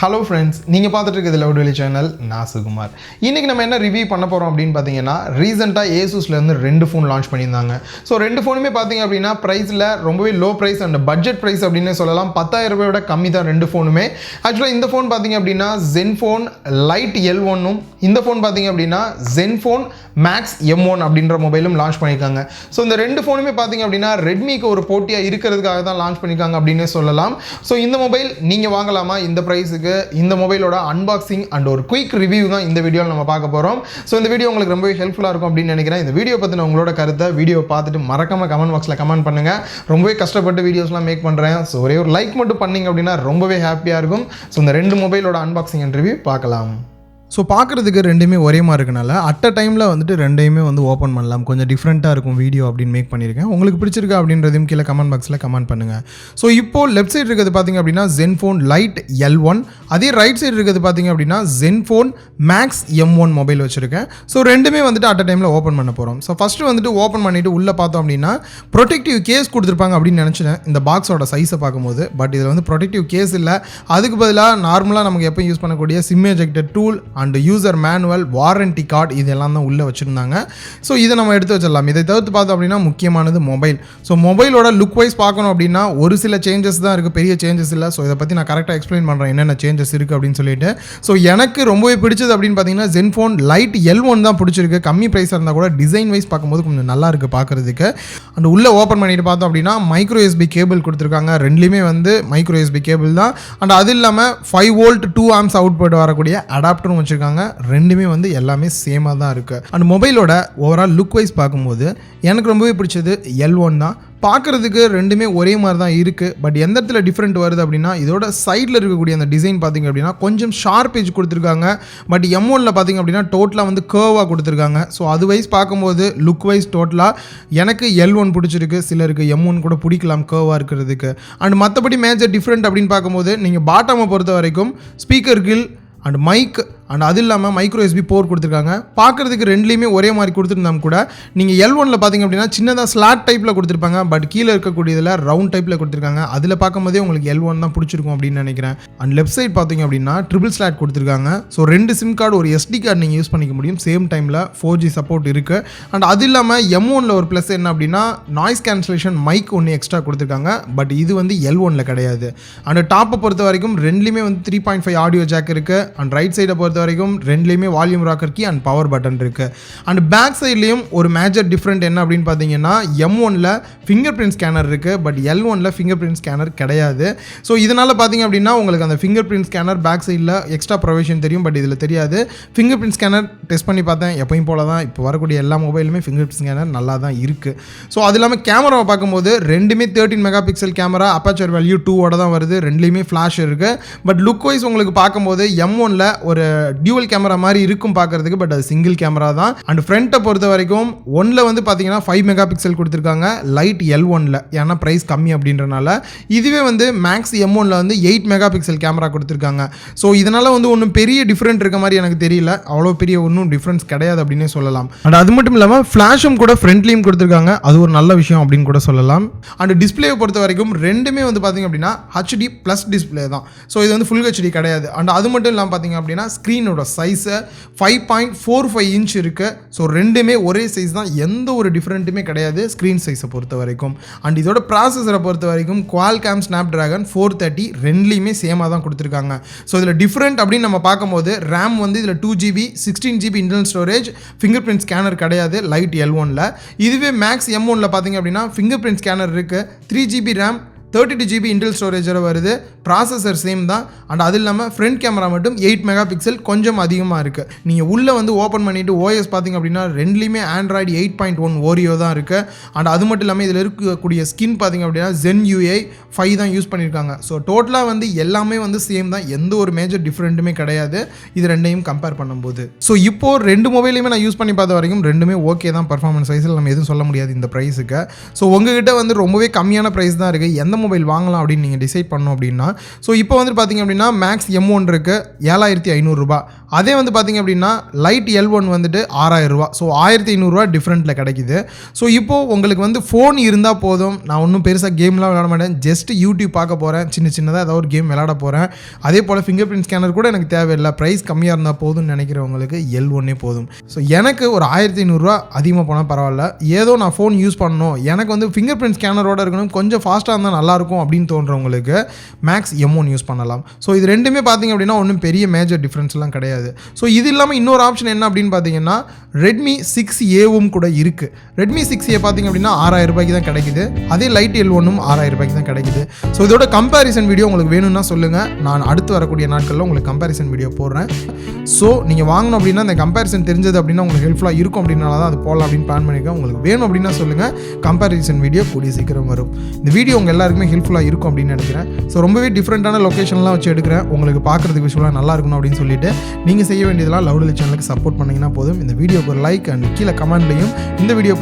Hello friends நீங்கள் பார்த்துட்டு இருக்கிறது லவ் டெலி சேனல் நான் சுகுமார். இன்றைக்கி நம்ம என்ன ரிவ்யூ பண்ண போகிறோம் அப்படின்னு பார்த்தீங்கன்னா ரீசெண்டாக ஏசூஸ்லேருந்து ரெண்டு ஃபோன் லான்ச் பண்ணியிருந்தாங்க. ஸோ ரெண்டு ஃபோனுமே பார்த்தீங்க அப்படின்னா ப்ரைஸில் ரொம்பவே low price and budget price அப்படின்னு சொல்லலாம். பத்தாயிரம் ரூபாயோட கம்மி தான் ரெண்டு ஃபோனுமே ஆக்சுவலாக இந்த ஃபோன் பார்த்தீங்க அப்படின்னா ஜென் ஃபோன் லைட் எல் ஒன்னும் இந்த ஃபோன் பார்த்தீங்க அப்படின்னா gen phone Max M one அப்படின்ற மொபைலும் லான்ச் பண்ணியிருக்காங்க. ஸோ இந்த ரெண்டு ஃபோனுமே பார்த்தீங்க அப்படின்னா ரெட்மிக்கு ஒரு போட்டியாக இருக்கிறதுக்காக தான் லான்ச் பண்ணியிருக்காங்க அப்படின்னே சொல்லலாம். ஸோ இந்த மொபைல் நீங்கள் வாங்கலாமா? இந்த ப்ரைஸுக்கு இந்த மொபைலோட அன்பாக்சிங் அண்ட் ஒரு குயிக் ரிவ்யூ தான் இந்த வீடியோவில் நம்ம பார்க்க போகிறோம் ஸோ இந்த வீடியோ உங்களுக்கு ரொம்பவே ஹெல்ப்ஃபுல்லாக இருக்கும் அப்படின்னு நினைக்கிறேன். இந்த வீடியோ பற்றின உங்களோட கருத்தை வீடியோ பார்த்துட்டு மறக்காம கமெண்ட் பாக்ஸில் கமெண்ட் பண்ணுங்கள் ரொம்பவே கஷ்டப்பட்டு வீடியோஸ்லாம் மேக் பண்ணுறேன் ஸோ ஒரே ஒரு லைக் மட்டும் பண்ணிங்க அப்படின்னா ரொம்பவே ஹாப்பியாக இருக்கும். ஸோ இந்த ரெண்டு மொபைலோட அன்பாக்சிங் அண்ட் ரிவ்யூ பார்க்கலாம். ஸோ பார்க்குறதுக்கு ரெண்டுமே ஒரே மாதிரி இருக்கனால அட் அ டைமில் வந்துட்டு ரெண்டையுமே வந்து ஓப்பன் பண்ணலாம். கொஞ்சம் டிஃப்ரெண்ட்டாக இருக்கும் வீடியோ அப்படின்னு மேக் பண்ணியிருக்கேன் உங்களுக்கு பிடிச்சிருக்கா அப்படின்றதையும் கீழே கமெண்ட் பாக்ஸில் கமெண்ட் பண்ணுங்கள் ஸோ இப்போ லெஃப்ட் சைடு இருக்கிறது பார்த்தீங்க அப்படின்னா ZenFone Lite L one அதே ரைட் சைடு இருக்கிறது பார்த்தீங்க அப்படின்னா ZenFone Max M one mobile வச்சுருக்கேன். ஸோ ரெண்டுமே வந்துட்டு அட் அ டைமில் ஓப்பன் பண்ண போகிறோம் ஸோ ஃபஸ்ட்டு வந்துட்டு ஓப்பன் பண்ணிவிட்டு உள்ளே பார்த்தோம் அப்படின்னா ப்ரொடெக்டிவ் கேஸ் கொடுத்துருப்பாங்க அப்படின்னு நினச்சிட்டேன் இந்த பாக்ஸோட சைஸை பார்க்கும்போது. பட் இதில் வந்து ப்ரொடெக்டிவ் கேஸ் இல்லை. அதுக்கு பதிலாக நார்மலாக நமக்கு எப்போ யூஸ் பண்ணக்கூடிய SIM ejected tool and user manual warranty card இதெல்லாம் தான் உள்ளே வச்சுருந்தாங்க. ஸோ இதை நம்ம எடுத்து வச்சிடலாம். இதை தவிர்த்து பார்த்தோம் அப்படின்னா முக்கியமானது மொபைல் ஸோ மொபைலோட லுக் வைஸ் பார்க்கணும் அப்படின்னா ஒரு சில சேஞ்சஸ் தான் இருக்குது பெரிய சேஞ்சஸ் இல்லை. ஸோ இதை பற்றி நான் கரெக்டாக எக்ஸ்பிளைன் பண்ணுறேன் என்னென்ன சேஞ்சஸ் இருக்குது அப்படின்னு சொல்லிட்டு. ஸோ எனக்கு ரொம்பவே பிடிச்சது அப்படின்னு பார்த்தீங்கன்னா ஜென்ஃபோன் லைட் எல் ஒன் தான் பிடிச்சிருக்கு. கம்மி ப்ரைஸாக இருந்தால் கூட டிசைன் வைஸ் பார்க்கும்போது கொஞ்சம் நல்லா இருக்குது பார்க்குறதுக்கு. அண்ட் உள்ளே ஓப்பன் பண்ணிட்டு பார்த்தோம் அப்படின்னா மைக்ரோ எஸ்பி கேபிள் கொடுத்துருக்காங்க. ரெண்டுலேயுமே வந்து மைக்ரோ எஸ்பி கேபிள் தான். அண்ட் அது இல்லாமல் five volt two amps output வரக்கூடிய அடாப்டரும் வச்சுருக்காங்க. ரெண்டுமே வந்து எல்லாமே சேமாக தான் இருக்குது அண்ட் மொபைலோட ஓவரால் லுக் வைஸ் பார்க்கும்போது எனக்கு ரொம்பவே பிடிச்சது எல் ஒன் தான். பார்க்குறதுக்கு ரெண்டுமே ஒரே மாதிரி தான் இருக்குது பட் எந்த இடத்துல டிஃப்ரெண்ட் வருது அப்படின்னா இதோட சைடில் இருக்கக்கூடிய அந்த டிசைன் பார்த்திங்க அப்படின்னா கொஞ்சம் ஷார்ப் ஏஜ் கொடுத்துருக்காங்க. பட் எம் ஒனில் பார்த்திங்க அப்படின்னா டோட்டலாக வந்து கேர்வாக கொடுத்துருக்காங்க. ஸோ அது வைஸ் பார்க்கும்போது லுக் வைஸ் டோட்டலாக எனக்கு எல் ஒன் பிடிச்சிருக்கு. சிலருக்கு எம் ஒன் கூட பிடிக்கலாம் கேர்வாக இருக்கிறதுக்கு. அண்ட் மற்றபடி மேஜர் டிஃப்ரெண்ட் அப்படின்னு பார்க்கும்போது நீங்கள் பாட்டமை பொறுத்த வரைக்கும் speaker grill and mic and அது இல்லாமல் மைக்ரோ எஸ்பி போர் கொடுத்துருக்காங்க. பார்க்குறதுக்கு ரெண்டுலேயுமே ஒரே மாதிரி கொடுத்துருந்தாலும் கூட நீங்கள் எல் ஒனில் பார்த்தீங்க அப்படின்னா சின்னதாக ஸ்லாட் டைப்பில் கொடுத்துருப்பாங்க பட் கீழே இருக்கக்கூடியதில் ரவுண்ட் டைப்பில் கொடுத்துருக்காங்க. அதில் பார்க்கும்போதே உங்களுக்கு எல் ஒன் தான் பிடிச்சிருக்கும் அப்படின்னு நினைக்கிறேன். அண்ட் லெஃப்ட் சைட் பார்த்தீங்க அப்படின்னா ட்ரிபிள் ஸ்லாட் கொடுத்துருக்காங்க. ஸோ ரெண்டு சிம் கார்டு ஒரு எஸ்டி கார்டு நீங்கள் யூஸ் பண்ணிக்க முடியும். சேம் டைமில் ஃபோர் ஜி சப்போர்ட் இருக்குது அண்ட் அது இல்லாமல் எம் ஒனில் ஒரு ப்ளஸ் என்ன அப்படின்னா நாய்ஸ் கேன்சலேஷன் மைக் ஒன்று எக்ஸ்ட்ரா கொடுத்துருக்காங்க. பட் இது வந்து எல் ஒனில் கிடையாது. அண்ட் டாப்பை பொறுத்த வரைக்கும் ரெண்டுலேயுமே வந்து three point five audio jack இருக்குது அண்ட் ரைட் சைடை பொறுத்த வரைக்கும் ரெண்டுலேயுமே volume rocker key and power button இருக்குது அண்ட் பேக் சைட்லேயும் ஒரு மேஜர் டிஃப்ரெண்ட் என்ன அப்படின்னு பார்த்தீங்கன்னா எம் ஒனில் ஃபிங்கர் பிரிண்ட் ஸ்கேனர் இருக்குது பட் எல் ஒனில் ஃபிங்கர் பிரிண்ட் ஸ்கேனர் கிடையாது. ஸோ இதனால் பார்த்தீங்க அப்படின்னா உங்களுக்கு அந்த ஃபிங்கர் பிரிண்ட் ஸ்கேனர் பேக் சைடில் எக்ஸ்ட்ரா ப்ரொவிஷன் தெரியும் பட் இதில் தெரியாது. ஃபிங்கர் பிரிண்ட் ஸ்கேனர் டெஸ்ட் பண்ணி பார்த்தேன் எப்பயும் போல தான் இப்போ வரக்கூடிய எல்லா மொபைலுமே ஃபிங்கர் பிரிண்ட் ஸ்கேனர் நல்லா தான் இருக்குது ஸோ அது இல்லாமல் கேமராவை பார்க்கும்போது ரெண்டுமே thirteen megapixel camera aperture value டூவோட தான் வருது. ரெண்டுலேயுமே ஃப்ளாஷ் இருக்குது பட் லுக் வைஸ் உங்களுக்கு பார்க்கும்போது எம் ஒனில் ஒரு டியூவல் கேமரா மாதிரி இருக்கும் பார்க்கறதுக்கு பட் அது சிங்கிள் கேமரா தான். அண்ட் ஃப்ரண்ட்டை பொறுத்த வரைக்கும் ஒன்ல வந்து பார்த்தீங்கன்னா ஃபைவ் மெகா பிக்சல் கொடுத்துருக்காங்க லைட் எல் ஒனில். ஏன்னா ப்ரைஸ் கம்மி அப்படின்றனால. இதுவே வந்து மேக்ஸ் எம் ஒனில் வந்து எயிட் மெகா பிக்சல் கேமரா கொடுத்துருக்காங்க. ஸோ இதனால் வந்து ஒன்றும் பெரிய டிஃப்ரெண்ட் இருக்க மாதிரி எனக்கு தெரியல. அவ்வளோ பெரிய ஒன்றும் டிஃப்ரென்ஸ் கிடையாது அப்படின்னே சொல்லலாம். அண்ட் அது மட்டும் இல்லாமல் ஃப்ளாஷும் கூட ஃப்ரண்ட்லேயும் கொடுத்துருக்காங்க. அது ஒரு நல்ல விஷயம் அப்படின்னு கூட சொல்லலாம். அண்ட் டிஸ்பிளேவை பொறுத்த வரைக்கும் ரெண்டுமே வந்து பார்த்தீங்க அப்படின்னா ஹச்டி ப்ளஸ் டிஸ்பிளே தான். ஸோ இது வந்து ஃபுல் ஹெச்டி கிடையாது. அண்ட் அது மட்டும் இல்லாமல் பார்த்தீங்க அப்படின்னா ஸ்க்ரீனோட சைஸை five point four five inch இருக்குது ஸோ ரெண்டுமே ஒரே சைஸ் தான். எந்த ஒரு டிஃப்ரெண்ட்டுமே கிடையாது ஸ்க்ரீன் சைஸை பொறுத்த வரைக்கும். அண்ட் இதோட ப்ராசஸரை பொறுத்த வரைக்கும் Qualcomm Snapdragon four thirty ரெண்டுலேயுமே சேமாக தான் கொடுத்துருக்காங்க. ஸோ இதில் டிஃப்ரெண்ட் அப்படின்னு நம்ம பார்க்கும்போது ரேம் வந்து இதில் two GB sixteen GB internal storage fingerprint scanner கிடையாது லைட் எல் ஒனில் இதுவே மேக்ஸ் எம் ஒனில் பார்த்தீங்க அப்படின்னா ஃபிங்கர் பிரிண்ட் ஸ்கேனர் இருக்குது three GB RAM thirty two GB internal ஸ்டோரேஜோட வருது. ப்ராசஸர் சேம் தான். அண்ட் அது இல்லாமல் ஃப்ரண்ட் கேமரா மட்டும் எயிட் மெகா பிக்சல் கொஞ்சம் அதிகமாக இருக்குது நீங்கள் உள்ளே வந்து ஓப்பன் பண்ணிவிட்டு ஓஎஸ் பார்த்தீங்க அப்படின்னா ரெண்டுலேயுமே Android eight point one Oreo தான் இருக்குது அண்ட் அது மட்டும் இல்லாமல் இதில் இருக்கக்கூடிய ஸ்கின் பார்த்தீங்க அப்படின்னா ஜென் யூஐ ஃபைவ் தான் யூஸ் பண்ணியிருக்காங்க ஸோ டோட்டலாக வந்து எல்லாமே வந்து சேம் தான். எந்த ஒரு மேஜர் டிஃப்ரெண்ட்டுமே கிடையாது. இது ரெண்டையும் கம்பேர் பண்ணும்போது. ஸோ இப்போது ரெண்டு மொபைலையுமே நான் யூஸ் பண்ணி பார்த்த வரைக்கும் ரெண்டுமே ஓகே தான். பர்ஃபார்மன்ஸ் வைஸில் நம்ம எதுவும் சொல்ல முடியாது இந்த ப்ரைஸுக்கு ஸோ உங்ககிட்ட வந்து ரொம்பவே கம்மியான ப்ரைஸ் தான் இருக்குது எந்த மொபைல் வாங்கலாம் அப்படின்னு நீங்கள் டிசைட் பண்ணோம் அப்படின்னா ஸோ இப்போ வந்து பார்த்தீங்க அப்படின்னா மேக்ஸ் எம் ஒன் இருக்குது ஏழாயிரத்தி ஐநூறுரூபா அதே வந்து பார்த்தீங்க அப்படின்னா லைட் எல் ஒன் வந்துட்டு ஆறாயிரம் ரூபா. ஸோ ஆயிரத்தி ஐநூறுரூவா டிஃப்ரெண்ட்டில் கிடைக்குது. ஸோ இப்போது உங்களுக்கு வந்து ஃபோன் இருந்தால் போதும். நான் ஒன்றும் பெருசாக கேம்லாம் விளையாட மாட்டேன். ஜஸ்ட் யூடியூப் பார்க்க போகிறேன் சின்ன சின்னதாக ஏதாவது ஒரு கேம் விளையாட போகிறேன் அதே போல் ஃபிங்கர் பிரிண்ட் ஸ்கேனர் கூட எனக்கு தேவையில்லை. ப்ரைஸ் கம்மியாக இருந்தால் போதும்னு நினைக்கிறவங்களுக்கு எல் ஒன்னே போதும். ஸோ எனக்கு ஒரு ஆயிரத்தி ஐநூறுரூவா அதிகமாக போனால் பரவாயில்ல. ஏதோ நான் ஃபோன் யூஸ் பண்ணணும். எனக்கு வந்து ஃபிங்கர் பிரிண்ட் ஸ்கேனரோட இருக்கணும். கொஞ்சம் ஃபாஸ்ட்டாக இருந்தால் நல்லா நல்லாயிருக்கும் அப்படின்னு தோன்றவங்களுக்கு மேக்ஸ் எம் ஒன் யூஸ் பண்ணலாம். ஸோ இது ரெண்டுமே பார்த்தீங்க அப்படின்னா ஒன்றும் பெரிய மேஜர் டிஃப்ரென்ஸ்லாம் கிடையாது. ஸோ இது இல்லாமல் இன்னொரு ஆப்ஷன் என்ன அப்படின்னு பார்த்தீங்கன்னா ரெட்மி சிக்ஸ் ஏவும் கூட இருக்குது ரெட்மி சிக்ஸ் ஏ பார்த்தீங்க அப்படின்னா ஆறாயிரம் ரூபாய்க்கு தான் கிடைக்குது. அதே லைட் எல் ஒன்றும் ஆறாயிரம் ரூபாய்க்கு தான் கிடைக்குது. ஸோ இதோட கம்பேரிசன் வீடியோ உங்களுக்கு வேணும்னா சொல்லுங்கள் நான் அடுத்து வரக்கூடிய நாட்களில் உங்களுக்கு கம்பேரிசன் வீடியோ போடுறேன். ஸோ நீங்கள் வாங்கணும் அப்படின்னா அந்த கம்பேரிசன் தெரிஞ்சது அப்படின்னா உங்களுக்கு ஹெல்ப்ஃபுல்லாக இருக்கும் அப்படின்னால தான் அது போடலாம் அப்படின்னு பிளான் பண்ணியிருக்கேன். உங்களுக்கு வேணும் அப்படின்னா சொல்லுங்கள் கம்பேரிசன் வீடியோ கூடிய சீக்கிரம் வரும். இந்த வீடியோ உங்கள் எல்லாருக்குமே ஹெல்ப்ஃபுல்லாக இருக்கும் அப்படின்னு நினைக்கிறேன். ஸோ ரொம்பவே டிஃப்ரெண்ட்டான லொக்கேஷன்லாம் வச்சு எடுக்கிறேன். உங்களுக்கு பார்க்குறதுக்கு விஷயம்லாம் நல்லா இருக்கணும் அப்படின்னு சொல்லிட்டு. நீங்கள் செய்ய வேண்டியதெல்லாம் லவ்லி சேனலுக்கு சப்போர்ட் பண்ணிங்கன்னா போதும். இந்த வீடியோ வீடியோக்கு ஒரு லைக் அண்ட் கீழே கமெண்ட்லையும் இந்த வீடியோ